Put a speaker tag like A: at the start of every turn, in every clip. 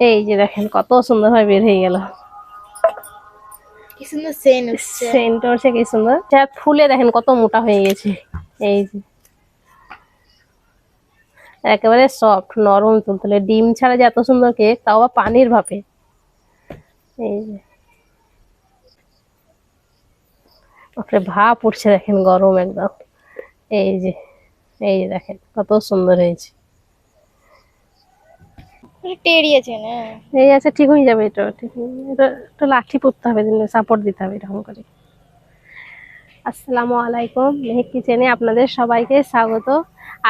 A: এই যে দেখেন কত সুন্দর ভাবে বের হয়ে গেল।
B: কি সুন্দর সেন হচ্ছে
A: সেন্ট হচ্ছে কি সুন্দর। যা ফুলে দেখেন কত মোটা হয়ে গেছে। এই যে। একেবারে সফট নরম তুলতুলে ডিম ছাড়া যে এত সুন্দর কেক তাও আবার পানির ভাপে। এই যে। বাপরে ভাপ উঠছে দেখেন গরম একদম। এই যে এই যে দেখেন কত সুন্দর হয়েছে। এই আছে ঠিক যাবে এটা, ঠিক এটা একটু লাঠি পড়তে হবে সাপোর্ট দিতে হবে এরকম করে। আসসালামু আলাইকুম, মেহেক কিচেনে আপনাদের সবাইকে স্বাগত।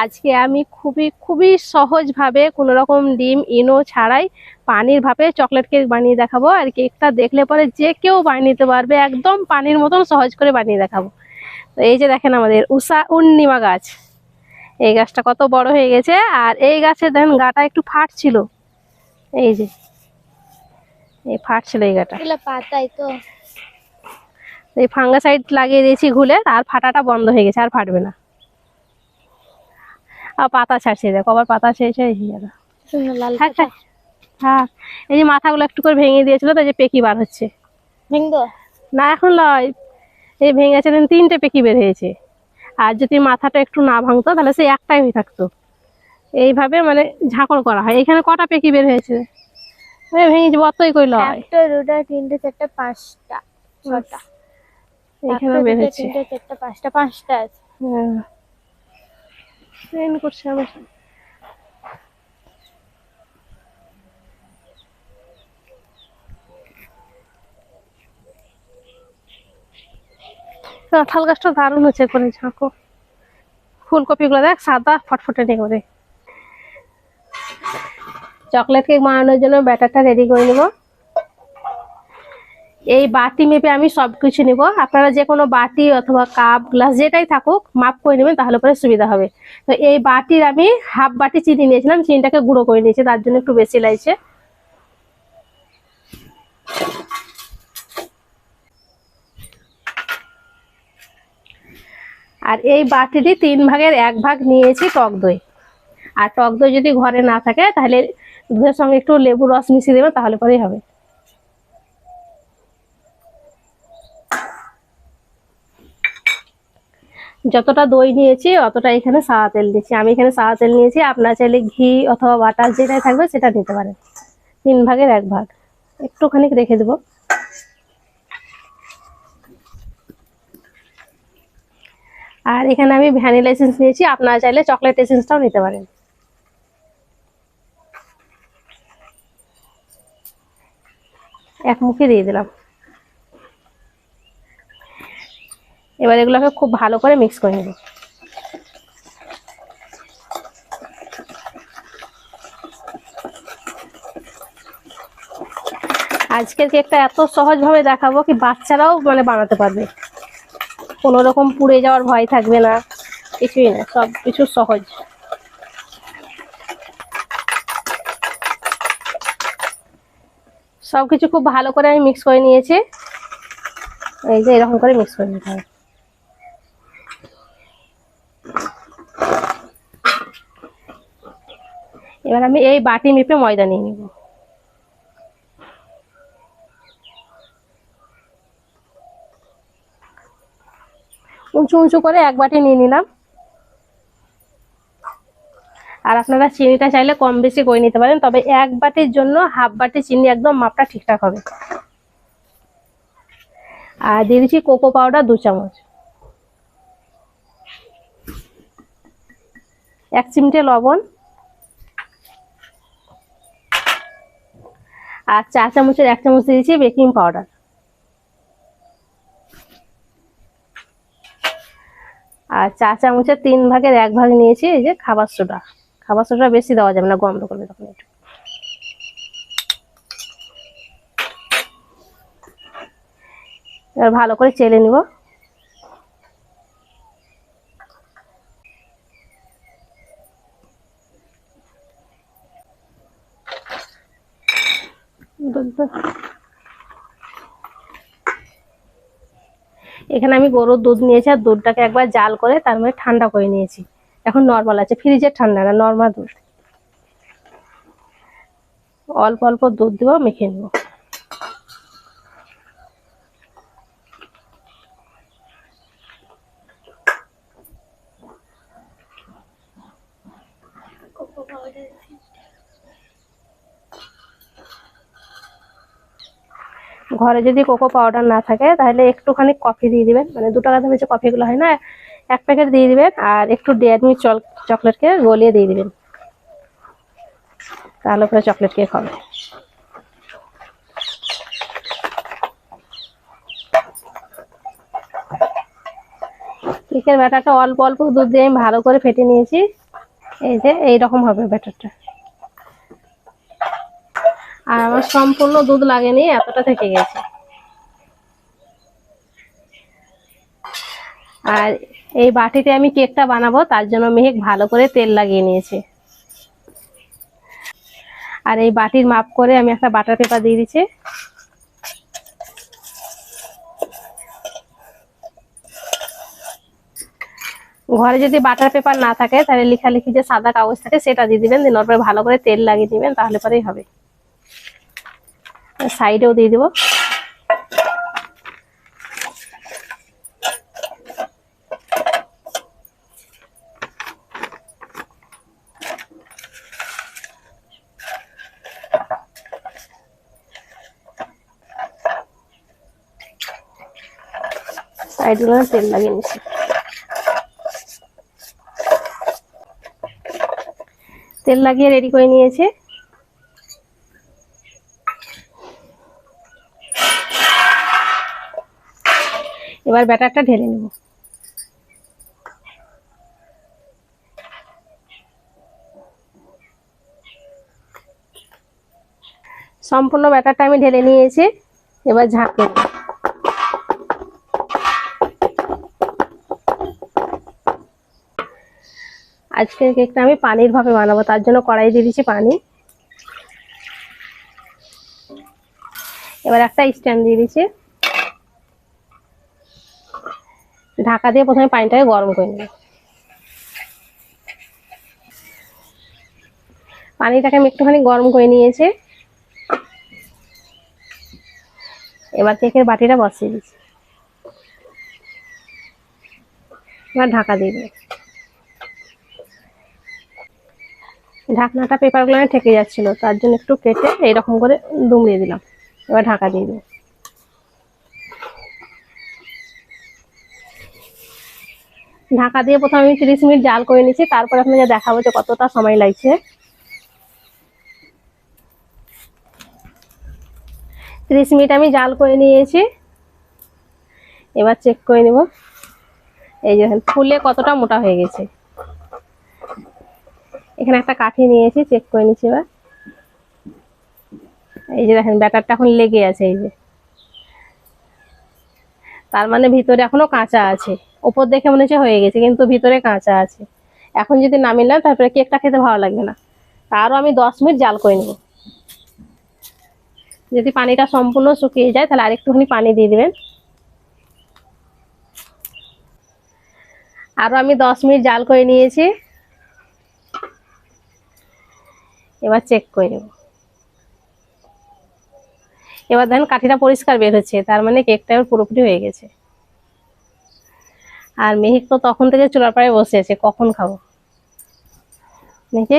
A: আজকে আমি খুবই খুবই সহজভাবে কোনো রকম ডিম, ইনো ছাড়াই পানির ভাপে চকলেট কেক বানিয়ে দেখাবো। আর কেকটা দেখলে পরে যে কেউ বানিয়ে নিতে পারবে, একদম পানির মতন সহজ করে বানিয়ে দেখাবো। এই যে দেখেন আমাদের উষা উন্নিমা গাছ। এই গাছটা কত বড় হয়ে গেছে, আর এই গাছের দেখেন গাটা একটু ফাটছিল। এই যে এই ফাটছিল এই গাটা।
B: এগুলো পাতাই তো।
A: এই ফাঙ্গাসাইড লাগিয়ে দিয়েছি ঘুলে আর ফাটাটা বন্ধ হয়ে গেছে আর ফাটবে না। আর পাতা ছাড়ছে দেখো আবার পাতা ছেড়ে হয়ে থাক থাক হ্যাঁ এই যে মাথাগুলো একটু করে ভেঙে দিয়েছিল তো যে পেকি বার হচ্ছে। না এখন লয় এই ভেঙেছে তিনটে পেকি বের হয়েছে। আর যদি মাথাটা একটু না ভাঙতো তাহলে সে একটাই হয়ে থাকতো। এইভাবে মানে ঝাঁকড় করা হয়। এখানে কটা পেকি বের হয়েছে? ভেঙে যাব অতই কই লয়
B: একটা দুটা তিনটে চারটা পাঁচটা ছটা।
A: এখানে বের হয়েছে।
B: তিনটে চারটা পাঁচটা পাঁচটা আছে।
A: হ্যাঁ। ট্রেন করছে আমার কাঁঠাল গাছটা দারুণ হচ্ছে করে ঝাঁকো ফুলকপিগুলো দেখ সাদা ফটফটে নেই করে। চকলেট কেক বানানোর জন্য ব্যাটারটা রেডি করে নেব। এই বাটি মেপে আমি সব কিছু নিব। আপনারা যে কোনো বাটি অথবা কাপ গ্লাস যেটাই থাকুক, মাপ করে নেবেন, তাহলে পরে সুবিধা হবে। তো এই বাটির আমি হাফ বাটি চিনি নিয়েছিলাম, চিনিটাকে গুঁড়ো করে নিয়েছি, তার জন্য একটু বেশি লাগছে। আর এই বাটিটি তিন ভাগের এক ভাগ নিয়েছি টক দই। আর টক দই যদি ঘরে না থাকে, তাহলে দুধের সঙ্গে একটু লেবু রস মিশিয়ে দেবেন তাহলে পরেই হবে। যতটা দই নিয়েছি, অতটা এখানে সাদা তেল দিচ্ছি। আমি এখানে সাদা তেল নিয়েছি, আপনার চাইলে ঘি অথবা বাটার যেটাই থাকবে, সেটা নিতে পারেন। তিন ভাগের এক ভাগ। একটুখানি রেখে দেবো। আর এখানে আমি ভ্যানিলা এসেন্স নিয়েছি, আপনারা চাইলে চকলেট এসেন্সটাও নিতে পারেন। এক মুখে দিয়ে দিলাম। এবার এগুলোকে খুব ভালো করে মিক্স করে নেব। আজকের কেকটা এত সহজভাবে দেখাবো কি বাচ্চারাও মানে বানাতে পারবে। কোনো রকম পুড়ে যাওয়ার ভয় থাকবে না, কিছুই না সব কিছু সহজ। সব কিছু খুব ভালো করে আমি মিক্স করে নিয়েছি। এই যে এরকম করে মিক্স করে নিতে হবে। এবার আমি এই বাটি মেপে ময়দা নিয়ে নিব। উঁচু উঁচু করে এক বাটি নিয়ে নিলাম। আর আপনারা চিনিটা চাইলে কম বেশি করে নিতে পারেন, তবে এক বাটির জন্য হাফ বাটি চিনি একদম মাপটা ঠিকঠাক হবে। আর দিয়ে দিচ্ছি কোকো পাউডার দু চামচ। এক চিমটে লবণ। আর চা চামচের এক চামচ দিয়ে দিচ্ছি বেকিং পাউডার। আর চা চামচের তিন ভাগের এক ভাগ নিয়েছি এই যে খাবার সোডা। খাবার সোডা বেশি দেওয়া যাবে না গন্ধ করবে তখন একটু। এবার ভালো করে চেলে নিব। এখানে আমি গরুর দুধ নিয়েছি আর দুধটাকে একবার জাল করে তার মধ্যে ঠান্ডা করে নিয়েছি। এখন নর্মাল আছে ফ্রিজের ঠান্ডা না নর্মাল দুধ। অল্প অল্প দুধ দিব, মেখে নেব। ঘরে যদি কোকো পাউডার না থাকে, তাহলে একটুখানি কফি দিয়ে দিবেন। মানে দু টাকা দামের যে কফিগুলো হয় না এক প্যাকেট দিয়ে দিবেন আর একটু ডেয়ারি মিল্ক চকলেটকে গলিয়ে দিয়ে দিবেন। তাহলে পরে চকলেট কেক হবে। কেকের ব্যাটারটা অল্প অল্প দুধ দিয়ে আমি ভালো করে ফেটে নিয়েছি। এই যে, এইরকম হবে ব্যাটারটা আর আমার সম্পূর্ণ দুধ লাগেনি, এতটা থেকে গেছে। আর এই বাটিতে আমি কেকটা বানাবো, তার জন্য মেহেক ভালো করে তেল লাগিয়ে নিয়েছে। আর এই বাটির মাপ করে আমি একটা বাটার পেপার দিয়ে দিচ্ছি। ঘরে যদি বাটার পেপার না থাকে, তাহলে লিখালেখি যে সাদা কাগজ থাকে, সেটা দিয়ে দিবেন দিন পরে ভালো করে তেল লাগিয়ে দিবেন, তাহলে পরেই হবে। সাইডেও দিয়ে দিব। সাইডগুলো তেল লাগিয়ে নিচ্ছি। তেল লাগিয়ে রেডি করে নিয়েছে। এবার ব্যাটারটা ঢেলে নেব। সম্পূর্ণ ব্যাটারটা আমি ঢেলে নিয়েছি। এবার ঝাঁকে নেব। আজকের কেকটা আমি পানির ভাবে বানাবো, তার জন্য কড়াই দিয়ে দিচ্ছি পানি। এবার একটা স্ট্যান্ড দিয়ে দিচ্ছি। ঢাকা দিয়ে প্রথমে পানিটাকে গরম করে নেব। পানিটাকে আমি একটুখানি গরম করে নিয়েছি। এবার কেকের বাটিটা বসিয়ে দিচ্ছি। এবার ঢাকা দিয়ে দেবো। ঢাকনাটা পেপারগুলো ঠেকে যাচ্ছিল, তার জন্য একটু কেটে এইরকম করে দুমড়িয়ে দিলাম। এবার ঢাকা দিয়ে দেবো। ঢাকা দিয়ে প্রথমে আমি তিরিশ মিনিট জাল করে নিচ্ছি তারপরে আপনাকে দেখাবো যে কতটা সময় লাগছে। তিরিশ মিনিট আমি জাল করে নিয়েছি। এবার চেক করে নেব। এই যে ফুলে কতটা মোটা হয়ে গেছে। এখানে একটা কাঠি নিয়েছি চেক করে নিচ্ছি এবার। এই যে দেখেন, ব্যাটারটা এখন লেগে আছে, এই যে। তার মানে ভিতরে এখনও কাঁচা আছে। ওপর দেখে মনে হচ্ছে হয়ে গেছে, কিন্তু ভিতরে কাঁচা আছে। এখন যদি নেন, তারপরে কেকটা খেতে ভালো লাগবে না। আরও আমি দশ মিনিট জাল করে নেব। যদি পানিটা সম্পূর্ণ শুকিয়ে যায়, তাহলে আরেকটুখানি পানি দিয়ে দেবেন। আরও আমি দশ মিনিট জাল করে নিয়েছি। এবার চেক করে নেব। এবার দেখেন কাঠিটা পরিষ্কার বের হচ্ছে, তার মানে কেকটা এবার পুরোপুরি হয়ে গেছে। আর মেহিক তো তখন থেকে চুলার পাড়ে বসে আছে, কখন খাব? দেখি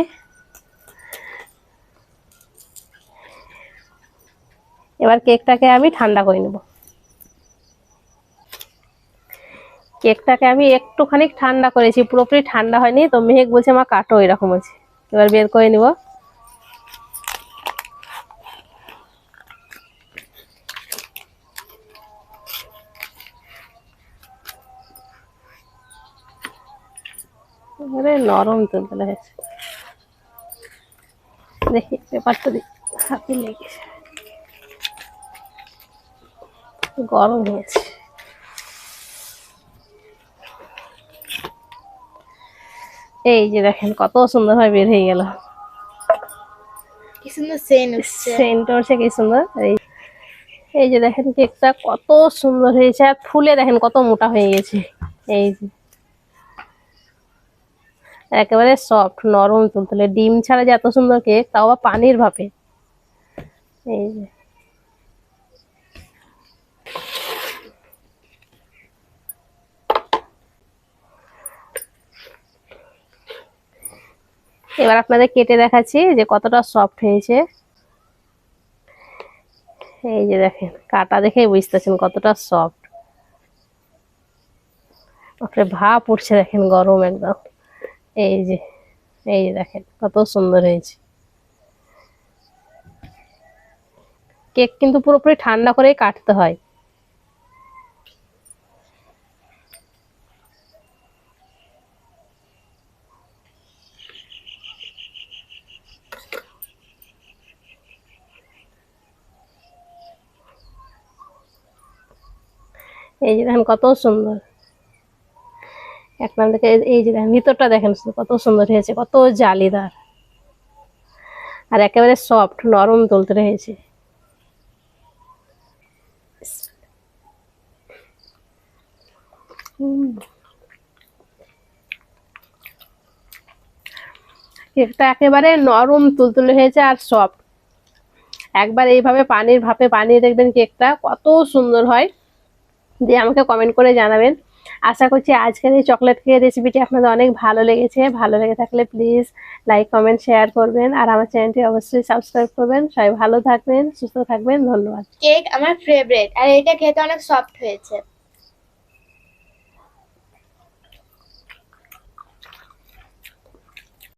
A: এবার কেকটাকে আমি ঠান্ডা করে নেব। কেকটাকে আমি একটুখানি ঠান্ডা করেছি, পুরোপুরি ঠান্ডা হয়নি, তো মেহেক বলছে আমার কাটো, এরকম আছে এবার বের করে নিব। এবারে নরম তুলতে লেগেছে দেখি পেপারটা দিই হাতে লেগেছে গরম হয়েছে। এই যে দেখেন কত সুন্দরভাবে বের হয়ে গেল।
B: কি সুন্দর সেন উঠছে
A: সেন্ট হচ্ছে কি সুন্দর। এই এই যে দেখেন কেকটা কত সুন্দর হয়েছে। আর ফুলে দেখেন কত মোটা হয়ে গেছে। এই যে। একেবারে সফট নরম তুলতুলে। ডিম ছাড়া যে এত সুন্দর কেক তাও আবার পানির ভাপে। এই যে। এবার আপনাদের কেটে দেখাচ্ছি যে কতটা সফট হয়েছে। এই যে দেখেন, কাটা দেখেই বুঝতেছেন কতটা সফট ভাপ উঠছে দেখেন গরম একদম। এই যে এই যে দেখেন, কত সুন্দর হয়েছে। কেক কিন্তু পুরোপুরি ঠান্ডা করেই কাটতে হয়। এই যে দেখেন কত সুন্দর। আপনাদেরকে এই- এই যে দেখেন, ভিতরটা দেখেন, কত সুন্দর হয়েছে, কত জালিদার। আর একেবারে সফট নরম তুলতে হয়েছে। কেকটা একেবারে নরম তুলতুলে হয়েছে আর সফট একবার এইভাবে পানির ভাপে বানিয়ে দেখবেন কেকটা, কত সুন্দর হয়। দিয়ে আমাকে কমেন্ট করে জানাবেন। আশা করছি আজকের এই চকলেট কেক রেসিপিটি আপনাদের অনেক ভালো লেগেছে। ভালো লেগে থাকলে প্লিজ লাইক কমেন্ট শেয়ার করবেন। আর আমার চ্যানেলটি অবশ্যই সাবস্ক্রাইব করবেন। সবাই ভালো থাকবেন, সুস্থ থাকবেন। ধন্যবাদ।
B: কেক আমার ফেভারিট আর এটা খেতে অনেক সফট হয়েছে।